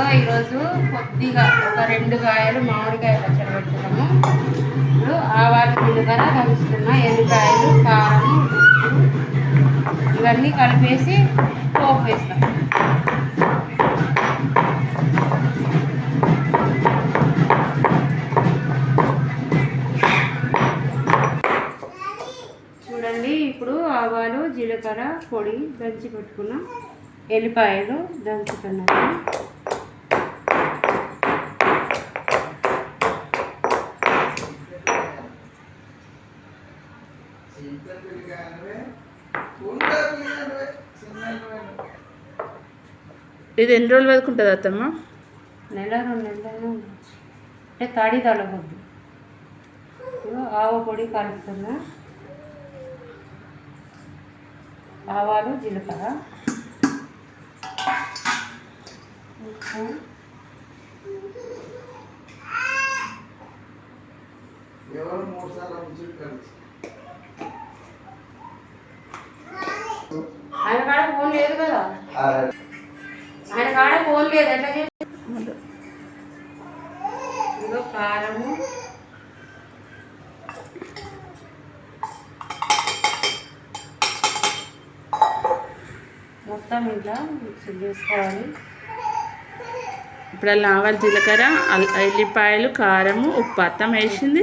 ఇగో ఈరోజు కొద్దిగా ఒక రెండు కాయలు మామిడికాయలు పచ్చడి ఇప్పుడు ఆవాలు ముందుగా కలుస్తున్న ఎల్లిపాయలు కారం ఇవన్నీ కలిపేసి పోపు వేస్తాం. చూడండి ఇప్పుడు ఆవాలు జీలకర్ర పొడి దంచి పెట్టుకున్నాం. ఎల్లిపాయలు ఇది ఎన్ని రోజులు వరకు ఉంటుంది అత్తమ్మ? నెల రెండు నెలలు. అంటే తడి తలగొద్దు. ఆవ పొడి కలుపుతున్నా ఆవాలు జీలకర్ర. ఉప్పు ఆయన కాడ ఫోన్ లేదు కదా. ఆయన కాడ ఫోన్ లేదు ఎట్లా ఇదిగో కారము. మొత్తం ఇట్లా మిక్స్ చేసుకోవాలి. ఇప్పుడు అలా ఆవాలు జీలకర్ర ఎల్లిపాయలు కారము ఉప్పు అత్తం వేసింది.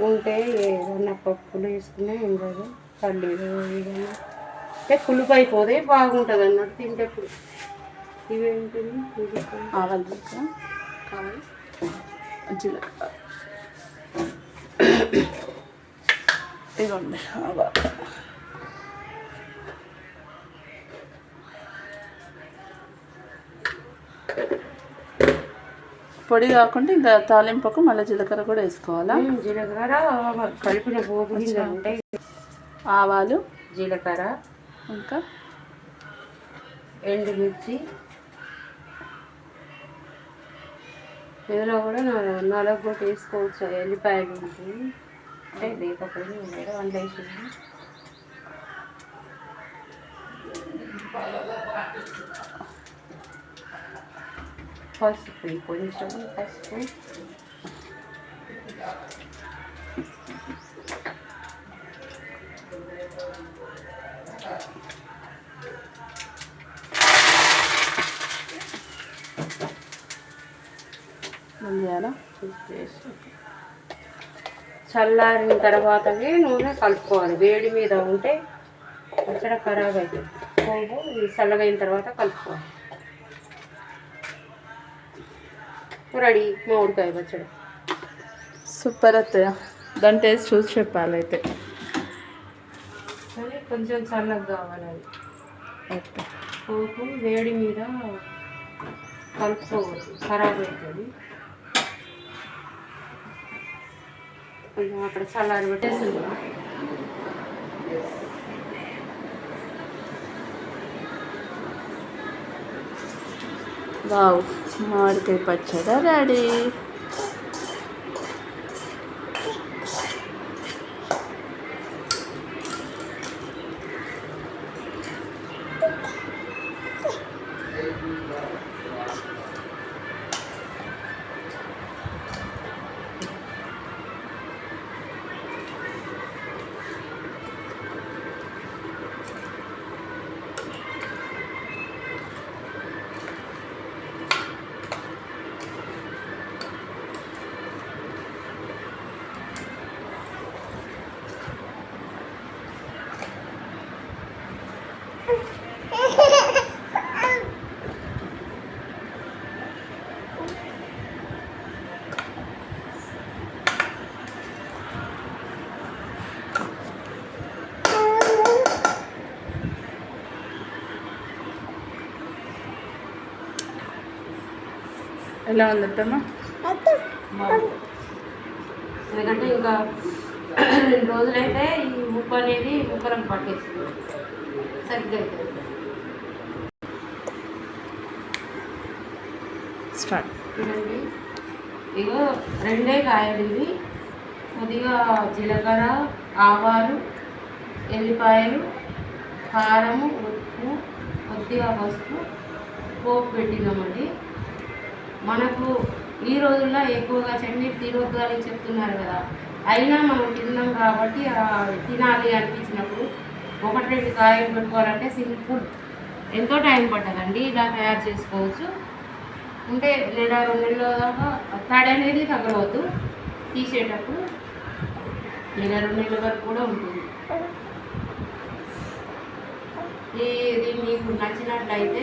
ఉంటే ఏదన్నా పప్పులు వేసుకునే ఏం కాదు. పల్లీలు ఏదైనా. అంటే పులుపు అయిపోతే బాగుంటుంది అన్నట్టు తింటేప్పుడు ఇవేంటిది ఇది ఆవాలు కావాలి జీలకర్ర. ఇవ్వండి ఆవాలు. పొడి కాకుండా ఇంకా తాలింపుకు మళ్ళీ జీలకర్ర కూడా వేసుకోవాలా? జీలకర్ర కలిపిన ఉంటాయి ఆవాలు జీలకర్ర ఇంకా? ఎండుమిర్చి ఇందులో కూడా నలుగు కూడా వేసుకోవచ్చు. ఎల్లిపాయలు ఉంటాయి అంటే లేకపోతే వంట వేసింది. పసుపు కొంచెం పసుపు మళ్ళీ చేయాలా చల్లారిన తర్వాతనే నూనె కలుపుకోవాలి. వేడి మీద ఉంటే పచ్చడి ఖరాబ్ అవుతుంది పోగు చల్లగైన తర్వాత కలుపుకోవాలి. రెడీ? మామిడికాయ పచ్చడి. సూపర్ అత్తయ్య. దాని టేస్ట్ చూసి చెప్పాలి అయితే. కొంచెం చల్లగా కావాలి అది. ఓకే. పోపు వేడి మీద కలుపుకోవద్దు ఖరాబ్ అవుతుంది. కొంచెం అక్కడ చల్లారి పెట్టేసింది వావ్. మామిడికాయ పచ్చడి రెడీ. ఎలా ఉంది అత్తమ్మ. ఎందుకంటే ఇంకా రెండు రోజులైతే ఈ ఉప్పు అనేది ముక్కలకు పట్టేస్తుంది సరిగ్గా అవుతుంది స్టార్ట్. చూడండి. ఇగో రెండే కాయలు ఇవి. కొద్దిగా జీలకర్ర ఆవాలు ఎల్లిపాయలు కారము ఉప్పు కొద్దిగా పసుపు పోపు పెట్టినామండి. మనకు ఈ రోజుల్లో ఎక్కువగా చట్నీ తినొద్దు చెప్తున్నారు కదా. అయినా మనం తిన్నాం కాబట్టి తినాలి అనిపించినప్పుడు ఒకటి రెండు కాయలు పెట్టుకోవాలంటే సింపుల్. ఎంతో టైం పట్టదండి ఇలా తయారు చేసుకోవచ్చు. అంటే నెల రెండు నెలల దాకా తడి అనేది తగలవద్దు. తీసేటప్పుడు నెల రెండు నెలల వరకు కూడా ఉంటుంది. ఇది మీకు నచ్చినట్లయితే